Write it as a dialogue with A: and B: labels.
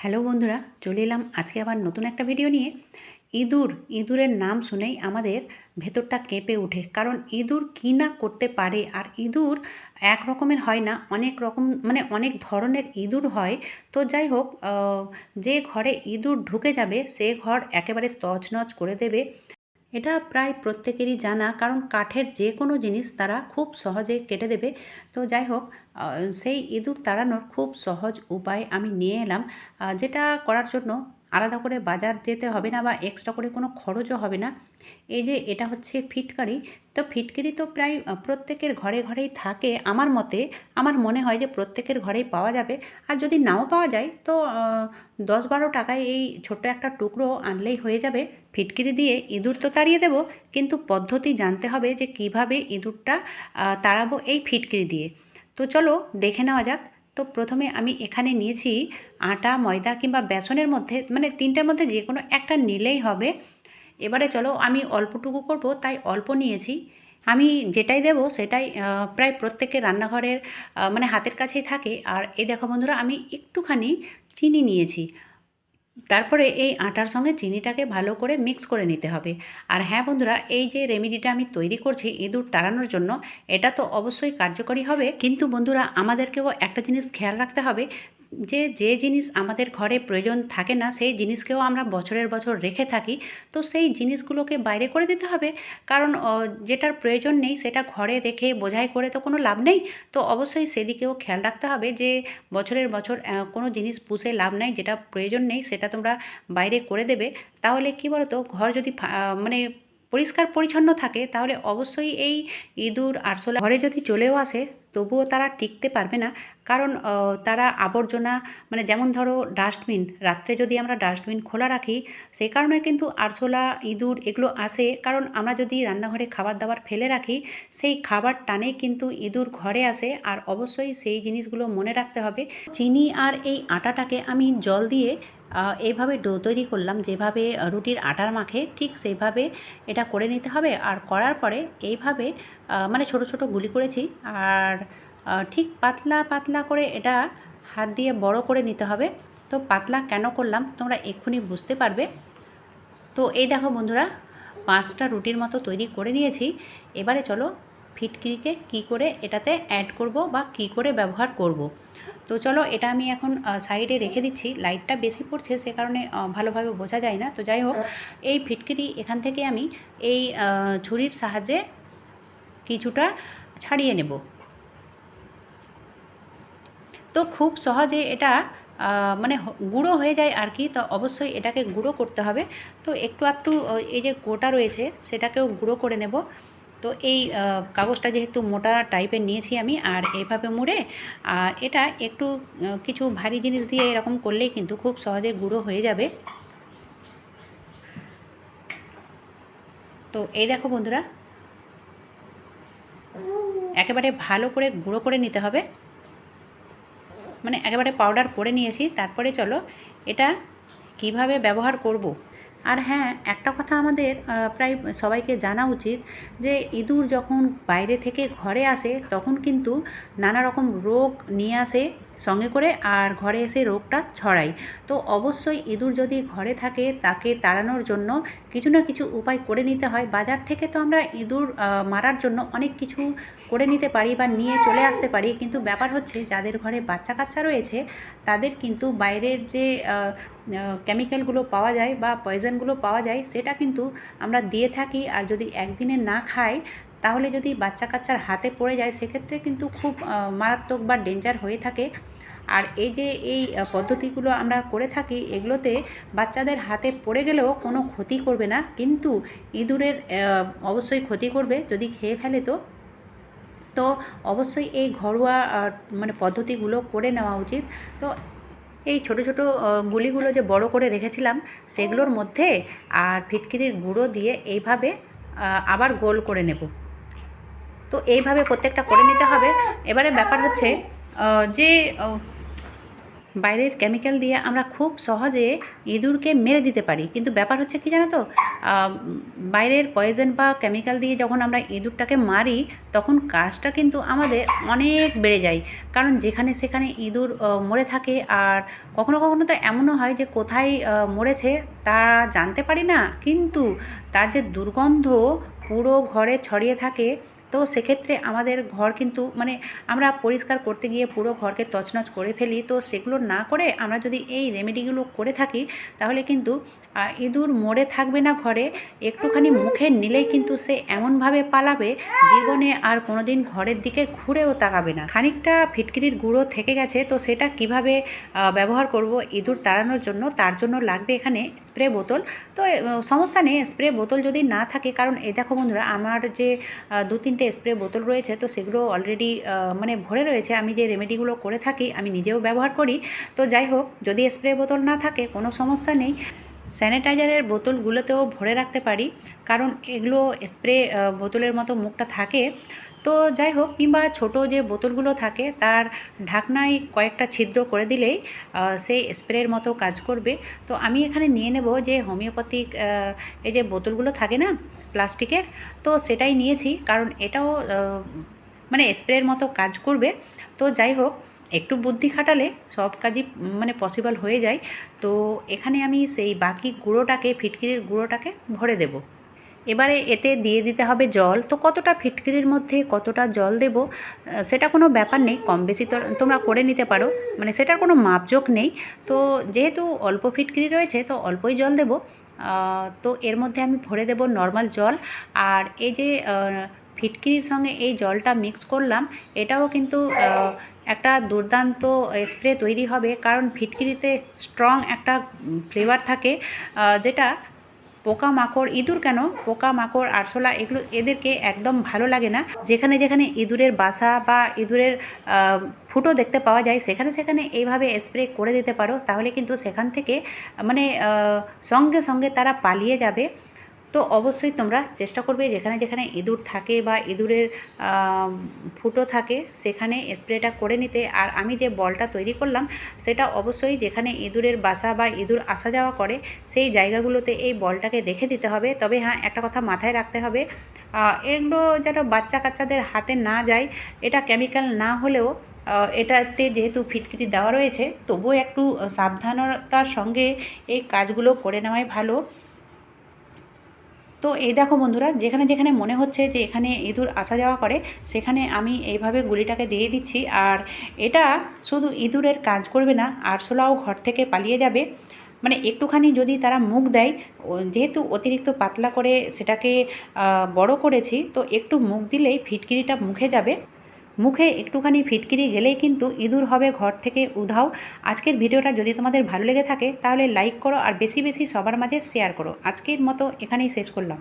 A: Hello বন্ধুরা, চলে এলাম আজকে আবার নতুন একটা ভিডিও নিয়ে। ইঁদুর, ইঁদুরের নাম শুনেই আমাদের ভেতরটা কেঁপে ওঠে। কারণ ইঁদুর কী না করতে পারে? আর ইঁদুর এক রকমের হয় না, অনেক রকম মানে অনেক ধরনের ইঁদুর হয়। তো যাই হোক যে ঘরে ইঁদুর ঢুকে যাবে, সে ঘর একেবারে তছনছ করে দেবে। এটা প্রায় প্রত্যেকেরই জানা, কারণ কাঠের যে কোনো জিনিস তারা খুব সহজে কেটে দেবে। তো যাই হোক সেই ইঁদুর তাড়ানোর খুব সহজ উপায় আমি নিয়ে এলাম যেটা করার জন্য আলাদা করে বাজার যেতে হবে না বা এক্সট্রা করে কোনো খরচও হবে না। এই যে এটা হচ্ছে ফিটকারি, তো ফিটকিরি তো প্রায় প্রত্যেকের ঘরে ঘরেই থাকে। আমার মতে আমার মনে হয় যে প্রত্যেকের ঘরেই পাওয়া যাবে। আর যদি নাও পাওয়া যায়, তো দশ বারো টাকায় এই ছোট্ট একটা টুকরো আনলেই হয়ে যাবে। ফিটকিরি দিয়ে ইঁদুর তো তাড়িয়ে দেবো, কিন্তু পদ্ধতি জানতে হবে যে কীভাবে ইঁদুরটা তাড়াবো এই ফিটকিরি দিয়ে। তো চলো দেখে নেওয়া যাক। তো প্রথমে আমি এখানে নিয়েছি আটা, ময়দা কিংবা বেসনের মধ্যে মানে তিনটার মধ্যে যে কোনো একটা নিলেই হবে। এবারে চলো আমি অল্পটুকু করব, তাই অল্প নিয়েছি। আমি যেটাই দেব সেটাই প্রায় প্রত্যেকের রান্নাঘরের মানে হাতের কাছেই থাকে। আর এই দেখো বন্ধুরা, আমি একটুখানি চিনি নিয়েছি। তারপরে এই আটার সঙ্গে চিনিটাকে ভালো করে মিক্স করে নিতে হবে। আর হ্যাঁ বন্ধুরা, এই যে রেমিডিটা আমি তৈরি করছি ইঁদুর তাড়ানোর জন্য, এটা তো অবশ্যই কার্যকরী হবে। কিন্তু বন্ধুরা, আমাদেরকেও একটা জিনিস খেয়াল রাখতে হবে যে যে জিনিস আমাদের ঘরে প্রয়োজন থাকে না, সেই জিনিসকেও আমরা বছরের বছর রেখে থাকি। তো সেই জিনিসগুলোকে বাইরে করে দিতে হবে। কারণ যেটার প্রয়োজন নেই সেটা ঘরে রেখে বোঝাই করে তো কোনো লাভ নেই। তো অবশ্যই সেদিকেও খেয়াল রাখতে হবে যে, বছরের বছর কোনো জিনিস পুষে লাভ নাই, যেটা প্রয়োজন নেই সেটা তোমরা বাইরে করে দেবে। তাহলে কি বলো তো ঘর যদি মানে পরিষ্কার পরিচ্ছন্ন থাকে, তাহলে অবশ্যই এই ইঁদুর আরশোলা ঘরে যদি চলেও আসে, তবুও তারা টিকতে পারবে না। কারণ তারা আবর্জনা মানে যেমন ধরো ডাস্টবিন, রাত্রে যদি আমরা ডাস্টবিন খোলা রাখি সেই কারণে কিন্তু আরশোলা, ইঁদুর এগুলো আসে। কারণ আমরা যদি রান্নাঘরে খাবার দাবার ফেলে রাখি, সেই খাবার টানে কিন্তু ইঁদুর ঘরে আসে। আর অবশ্যই সেই জিনিসগুলো মনে রাখতে হবে। চিনি আর এই আটাটাকে আমি জল দিয়ে এইভাবে ডো তৈরি করলাম, যেভাবে রুটির আটার মাখে ঠিক সেইভাবে এটা করে নিতে হবে। আর করার পরে এইভাবে মানে ছোট ছোট গুলি করেছি। আর ঠিক পাতলা পাতলা করে এটা হাত দিয়ে বড় করে নিতে হবে। তো পাতলা কেন করলাম তোমরা এক্ষুনি বুঝতে পারবে। তো এই দেখো বন্ধুরা, পাঁচটা রুটির মতো তৈরি করে নিয়েছি। এবারে চলো ফিটকিরিকে কি করে এটাতে অ্যাড করব বা কি করে ব্যবহার করব। তো চলো এটা আমি এখন সাইডে রেখে দিচ্ছি। লাইটটা বেশি পড়ছে সে কারণে ভালোভাবে বোঝা যায় না। তো যাই হোক, এই ফিটকিরি এখান থেকে আমি এই ছুরির সাহায্যে কিছুটা ছাড়িয়ে নেব। তো খুব সহজে এটা মানে গুঁড়ো হয়ে যায় আর কি, তো অবশ্যই এটাকে গুঁড়ো করতে হবে। তো একটু একটু এই যে গোটা রয়েছে, সেটাকেও গুঁড়ো করে নেব। তো এই কাগজটা যেহেতু মোটা টাইপের নিয়েছি আমি, আর এভাবে মুড়ে, আর এটা একটু কিছু ভারী জিনিস দিয়ে এরকম করলেই কিন্তু খুব সহজে গুঁড়ো হয়ে যাবে তো এই দেখো বন্ধুরা, একেবারে ভালো করে গুঁড়ো করে নিতে হবে মানে একেবারে পাউডার করে নিয়েছি, তারপরে চলো এটা কীভাবে ব্যবহার করব। আর হ্যাঁ একটা কথা আমাদের প্রায় সবাইকে জানা উচিত যে ইঁদুর যখন বাইরে থেকে ঘরে আসে তখন কিন্তু নানা রকম রোগ নিয়ে আসে। সঙ্গে করে আর ঘরে এসে রোগটা ছড়ায়। তো অবশ্যই ইঁদুর যদি ঘরে থাকে, তাকে তাড়ানোর জন্য কিছু না কিছু উপায় করে নিতে হয়। বাজার থেকে তো আমরা ইঁদুর মারার জন্য অনেক কিছু করে নিতে পারি বা নিয়ে চলে আসতে পারি। কিন্তু ব্যাপার হচ্ছে, যাদের ঘরে বাচ্চা কাচ্চা রয়েছে, তাদের কিন্তু বাইরের যে কেমিক্যালগুলো পাওয়া যায় বা পয়জনগুলো পাওয়া যায়, সেটা কিন্তু আমরা দিয়ে থাকি। আর যদি একদিনে না খাই তাহলে যদি বাচ্চা কাচ্চার হাতে পড়ে যায়, সেক্ষেত্রে কিন্তু খুব মারাত্মক বা ডেঞ্জার হয়ে থাকে। আর এই যে এই পদ্ধতিগুলো আমরা করে থাকি, এগুলোতে বাচ্চাদের হাতে পড়ে গেলেও কোনো ক্ষতি করবে না। কিন্তু ইঁদুরের অবশ্যই ক্ষতি করবে যদি খেয়ে ফেলে তো। তো অবশ্যই এই ঘরোয়া মানে পদ্ধতিগুলো করে নেওয়া উচিত। তো এই ছোট ছোট গুলিগুলো যে বড় করে রেখেছিলাম, সেগুলোর মধ্যে আর ফিটকিরির গুঁড়ো দিয়ে এইভাবে আবার গোল করে নেব। তো এইভাবে প্রত্যেকটা করে নিতে হবে। এবারে ব্যাপার হচ্ছে যে বাইরের কেমিক্যাল দিয়ে আমরা খুব সহজে ইঁদুরকে মেরে দিতে পারি। কিন্তু ব্যাপার হচ্ছে কি জানো তো? বাইরের পয়জন বা কেমিক্যাল দিয়ে যখন আমরা ইঁদুরটাকে মারি, তখন কাজটা কিন্তু আমাদের অনেক বেড়ে যায়। কারণ যেখানে সেখানে ইঁদুর মরে থাকে। আর কখনো কখনো তো এমনও হয় যে, কোথায় মরেছে তা জানতে পারি না। কিন্তু তার যে দুর্গন্ধ পুরো ঘরে ছড়িয়ে থাকে তো সেক্ষেত্রে আমাদের ঘর কিন্তু মানে আমরা পরিষ্কার করতে গিয়ে পুরো ঘরকে তছনছ করে ফেলি। তো সেগুলো না করে আমরা যদি এই রেমেডিগুলো করে থাকি, তাহলে কিন্তু ইঁদুর মরে থাকবে না ঘরে। একটুখানি মুখে নিলেই কিন্তু সে এমনভাবে পালাবে, জীবনে আর কোনোদিন ঘরের দিকে ঘুরেও তাকাবে না। খানিকটা ফিটকিরির গুঁড়ো থেকে গেছে, তো সেটা কীভাবে ব্যবহার করব ইঁদুর তাড়ানোর জন্য? তার জন্য লাগবে এখানে স্প্রে বোতল। তো সমস্যা নেই, স্প্রে বোতল যদি না থাকে, কারণ, এই দেখো বন্ধুরা, আমার যে দু তিনটে স্প্রে বোতল রয়েছে, তো সেগুলো অলরেডি মানে ভরে রয়েছে। আমি যে রেমেডিগুলো করে থাকি, আমি নিজেও ব্যবহার করি। তো যাই হোক, যদি স্প্রে বোতল না থাকে, কোনো সমস্যা নেই। স্যানিটাইজারের বোতলগুলোতেও ভরে রাখতে পারি। কারণ এগুলো স্প্রে বোতলের মতো মুখটা থাকে। তো যাই হোক, কিংবা ছোট যে বোতলগুলো থাকে, তার ঢাকনায় কয়েকটা ছিদ্র করে দিলেই সেই স্প্রের মতো কাজ করবে। তো আমি এখানে নিয়ে নেব যে হোমিওপ্যাথিক এই যে বোতলগুলো থাকে না, প্লাস্টিকের, তো সেটাই নিয়েছি। কারণ এটাও মানে স্প্রের মতো কাজ করবে। তো যাই হোক, একটু বুদ্ধি খাটালে সব কাজই মানে পসিবল হয়ে যায়। তো এখানে আমি সেই বাকি গুঁড়োটাকে, ফিটকিরির গুঁড়োটাকে ভরে দেব। এবারে এতে দিয়ে দিতে হবে জল। তো কতটা ফিটকিরির মধ্যে কতটা জল দেব সেটা কোনো ব্যাপার নেই কম বেশি তো তোমরা করে নিতে পারো। মানে সেটার কোনো মাপজোক নেই। তো যেহেতু অল্প ফিটকিরি রয়েছে তো অল্পই জল দেব। তো এর মধ্যে আমি ভরে দেব নর্মাল জল। আর এই যে ফিটকিরির সঙ্গে এই জলটা মিক্স করলাম এটাও কিন্তু একটা দুর্দান্ত স্প্রে তৈরি হবে। কারণ ফিটকিরিতে স্ট্রং একটা ফ্লেভার থাকে আহ, যেটা পোকামাকড়, ইঁদুর কেন? পোকা মাকড় আরশোলা এগুলো এদেরকে একদম ভালো লাগে না। যেখানে যেখানে ইঁদুরের বাসা বা ইঁদুরের ফুটো দেখতে পাওয়া যায়, সেখানে সেখানে এইভাবে স্প্রে করে দিতে পারো, তাহলে কিন্তু সেখান থেকে মানে সঙ্গে সঙ্গে তারা পালিয়ে যাবে। তো অবশ্যই তোমরা চেষ্টা করবে যেখানে যেখানে ইঁদুর থাকে বা ইঁদুরের ফুটো থাকে সেখানে স্প্রেটা করে নিতে। আর আমি যে বলটা তৈরি করলাম সেটা অবশ্যই যেখানে ইঁদুরের বাসা বা ইঁদুর আসা যাওয়া করে সেই জায়গাগুলোতে এই বলটাকে রেখে দিতে হবে। তবে হ্যাঁ একটা কথা মাথায় রাখতে হবে এগুলো যেন বাচ্চা কাচ্চাদের হাতে না যায়, এটা কেমিক্যাল না হলেও এটাতে যেহেতু ফিটকিটি দেওয়া রয়েছে, তবুও একটু সাবধানতার সঙ্গে এই কাজগুলো করে নেওয়াই ভালো। তো এই দেখো বন্ধুরা, যেখানে যেখানে মনে হচ্ছে যে এখানে ইঁদুর আসা যাওয়া করে, সেখানে আমি এইভাবে গুলিটাকে দিয়ে দিচ্ছি। আর এটা শুধু ইঁদুরের কাজ করবে না, আরশোলাও ঘর থেকে পালিয়ে যাবে। মানে একটুখানি যদি তারা মুখ দেয় যেহেতু অতিরিক্ত পাতলা করে সেটাকে বড় করেছি, তো একটু মুখ দিলেই ফিটকিরিটা মুখে যাবে। মুখে একটুখানি ফিটকিরি গেলেই কিন্তু ইঁদুর হবে ঘর থেকে উধাও। আজকের ভিডিওটা যদি তোমাদের ভালো লেগে থাকে, তাহলে লাইক করো আর বেশি বেশি সবার মাঝে শেয়ার করো। আজকের মতো এখানেই শেষ করলাম।